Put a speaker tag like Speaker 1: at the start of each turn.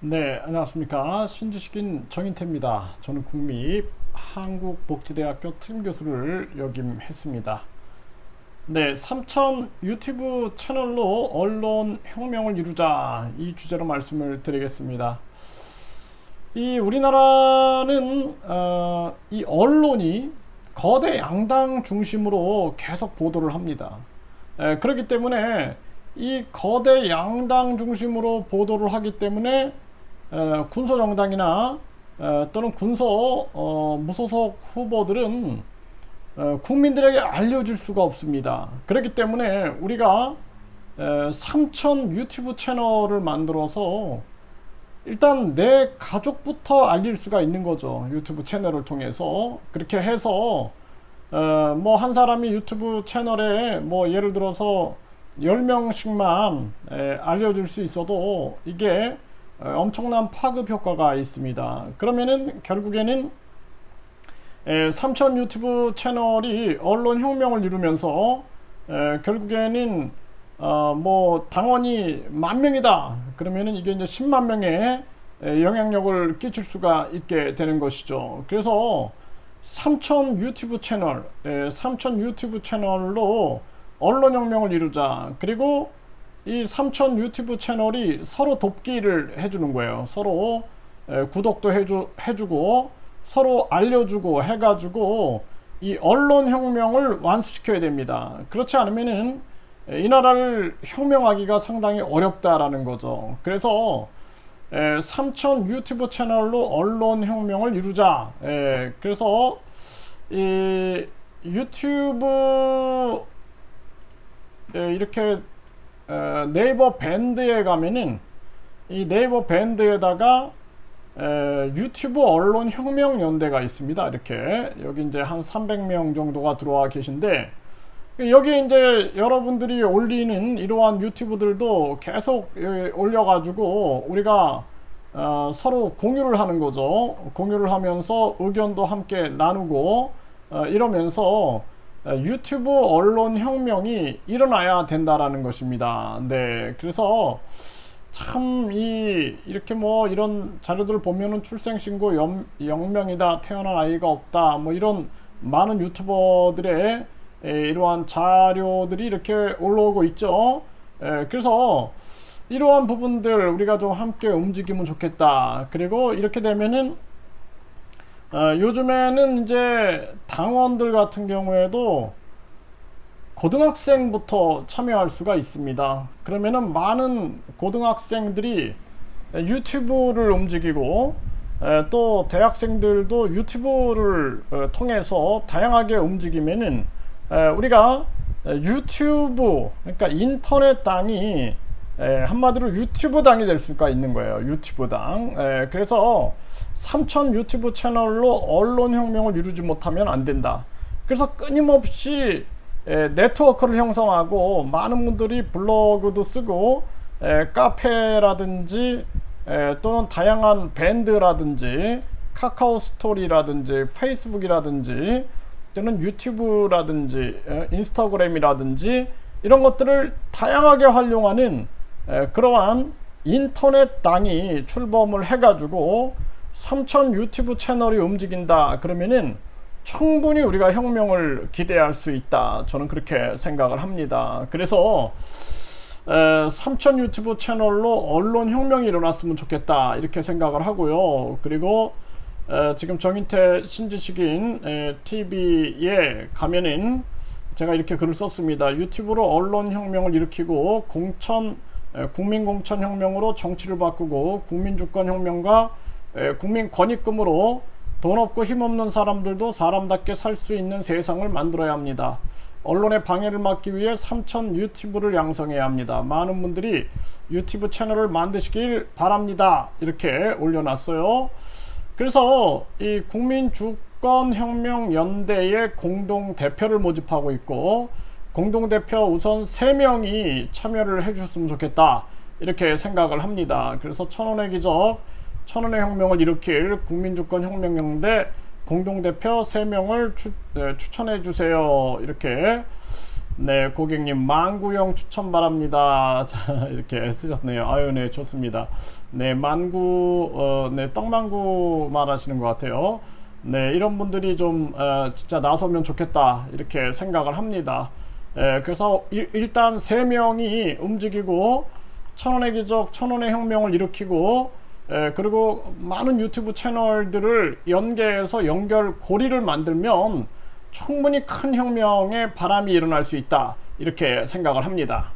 Speaker 1: 네, 안녕하십니까. 신지식인 정인태입니다. 저는 국립 한국복지대학교 특임교수를 역임했습니다. 네, 삼천 유튜브 채널로 언론 혁명을 이루자 이 주제로 말씀을 드리겠습니다. 이 우리나라는 어, 이 언론이 거대 양당 중심으로 계속 보도를 합니다. 에, 그렇기 때문에 이 거대 양당 중심으로 보도를 하기 때문에 에, 군소 정당이나 에, 또는 군소 어, 무소속 후보들은 어, 국민들에게 알려질 수가 없습니다. 그렇기 때문에 우리가 에, 삼천 유튜브 채널을 만들어서 일단 내 가족부터 알릴 수가 있는 거죠. 유튜브 채널을 통해서 그렇게 해서 어, 뭐 한 사람이 유튜브 채널에 뭐 예를 들어서 10명씩만 에, 알려줄 수 있어도 이게 어, 엄청난 파급 효과가 있습니다. 그러면은 결국에는 에, 삼천 유튜브 채널이 언론 혁명을 이루면서 에, 결국에는 어, 뭐 당원이 만 명이다. 그러면은 이게 이제 10만 명의 에, 영향력을 끼칠 수가 있게 되는 것이죠. 그래서 삼천 유튜브 채널, 에, 삼천 유튜브 채널로 언론 혁명을 이루자. 그리고 이 삼천 유튜브 채널이 서로 돕기를 해주는 거예요. 서로 에, 구독도 해주, 해주고 서로 알려주고 해가지고 이 언론 혁명을 완수시켜야 됩니다. 그렇지 않으면은 에, 이 나라를 혁명하기가 상당히 어렵다라는 거죠. 그래서 에, 삼천 유튜브 채널로 언론 혁명을 이루자. 에, 그래서 이 유튜브 에, 이렇게 에, 네이버 밴드에 가면은 이 네이버 밴드에다가 에, 유튜브 언론 혁명 연대가 있습니다. 이렇게 여기 이제 한 300명 정도가 들어와 계신데 여기 이제 여러분들이 올리는 이러한 유튜브들도 계속 예, 올려가지고 우리가 어, 서로 공유를 하는 거죠. 공유를 하면서 의견도 함께 나누고 어, 이러면서 어, 유튜브 언론 혁명이 일어나야 된다라는 것입니다. 네, 그래서 참 이 이렇게 뭐 이런 자료들을 보면은 출생신고 영, 영명이다 태어난 아이가 없다 뭐 이런 많은 유튜버들의 에, 이러한 자료들이 이렇게 올라오고 있죠. 에, 그래서 이러한 부분들 우리가 좀 함께 움직이면 좋겠다. 그리고 이렇게 되면은 어, 요즘에는 이제 당원들 같은 경우에도 고등학생부터 참여할 수가 있습니다. 그러면은 많은 고등학생들이 유튜브를 움직이고 에, 또 대학생들도 유튜브를 어, 통해서 다양하게 움직이면은 에, 우리가 유튜브 그러니까 인터넷 당이 에, 한마디로 유튜브 당이 될 수가 있는 거예요. 유튜브 당. 에, 그래서 3천 유튜브 채널로 언론 혁명을 이루지 못하면 안 된다. 그래서 끊임없이 에, 네트워크를 형성하고 많은 분들이 블로그도 쓰고 에, 카페라든지 에, 또는 다양한 밴드라든지 카카오 스토리라든지 페이스북이라든지 또는 유튜브라든지 에, 인스타그램이라든지 이런 것들을 다양하게 활용하는 에, 그러한 인터넷 당이 출범을 해가지고 3천 유튜브 채널이 움직인다 그러면은 충분히 우리가 혁명을 기대할 수 있다. 저는 그렇게 생각을 합니다. 그래서 에, 3천 유튜브 채널로 언론 혁명이 일어났으면 좋겠다. 이렇게 생각을 하고요. 그리고 에, 지금 정인태 신지식인 에, TV에 가면은 제가 이렇게 글을 썼습니다. 유튜브로 언론 혁명을 일으키고 공천 에, 국민 공천 혁명으로 정치를 바꾸고 국민 주권 혁명과 에, 국민 권익금으로 돈 없고 힘없는 사람들도 사람답게 살 수 있는 세상을 만들어야 합니다. 언론의 방해를 막기 위해 3천 유튜브를 양성해야 합니다. 많은 분들이 유튜브 채널을 만드시길 바랍니다. 이렇게 올려놨어요. 그래서 이 국민주권혁명연대의 공동 대표를 모집하고 있고 공동 대표 우선 3명이 참여를 해주셨으면 좋겠다. 이렇게 생각을 합니다. 그래서 천원의 기적 천원의 혁명을 일으킬 국민주권혁명연대 공동대표 3명을 추, 네, 추천해 주세요. 이렇게 네, 고객님 만구형 추천 바랍니다. 자, 이렇게 쓰셨네요. 아유, 네, 좋습니다. 네, 만구, 어, 네, 떡만구 말하시는 것 같아요. 네, 이런 분들이 좀 어, 진짜 나서면 좋겠다 이렇게 생각을 합니다. 예, 그래서 일, 일단 세 명이 움직이고 천원의 기적, 천원의 혁명을 일으키고 예, 그리고 많은 유튜브 채널들을 연계해서 연결 고리를 만들면 충분히 큰 혁명의 바람이 일어날 수 있다 이렇게 생각을 합니다.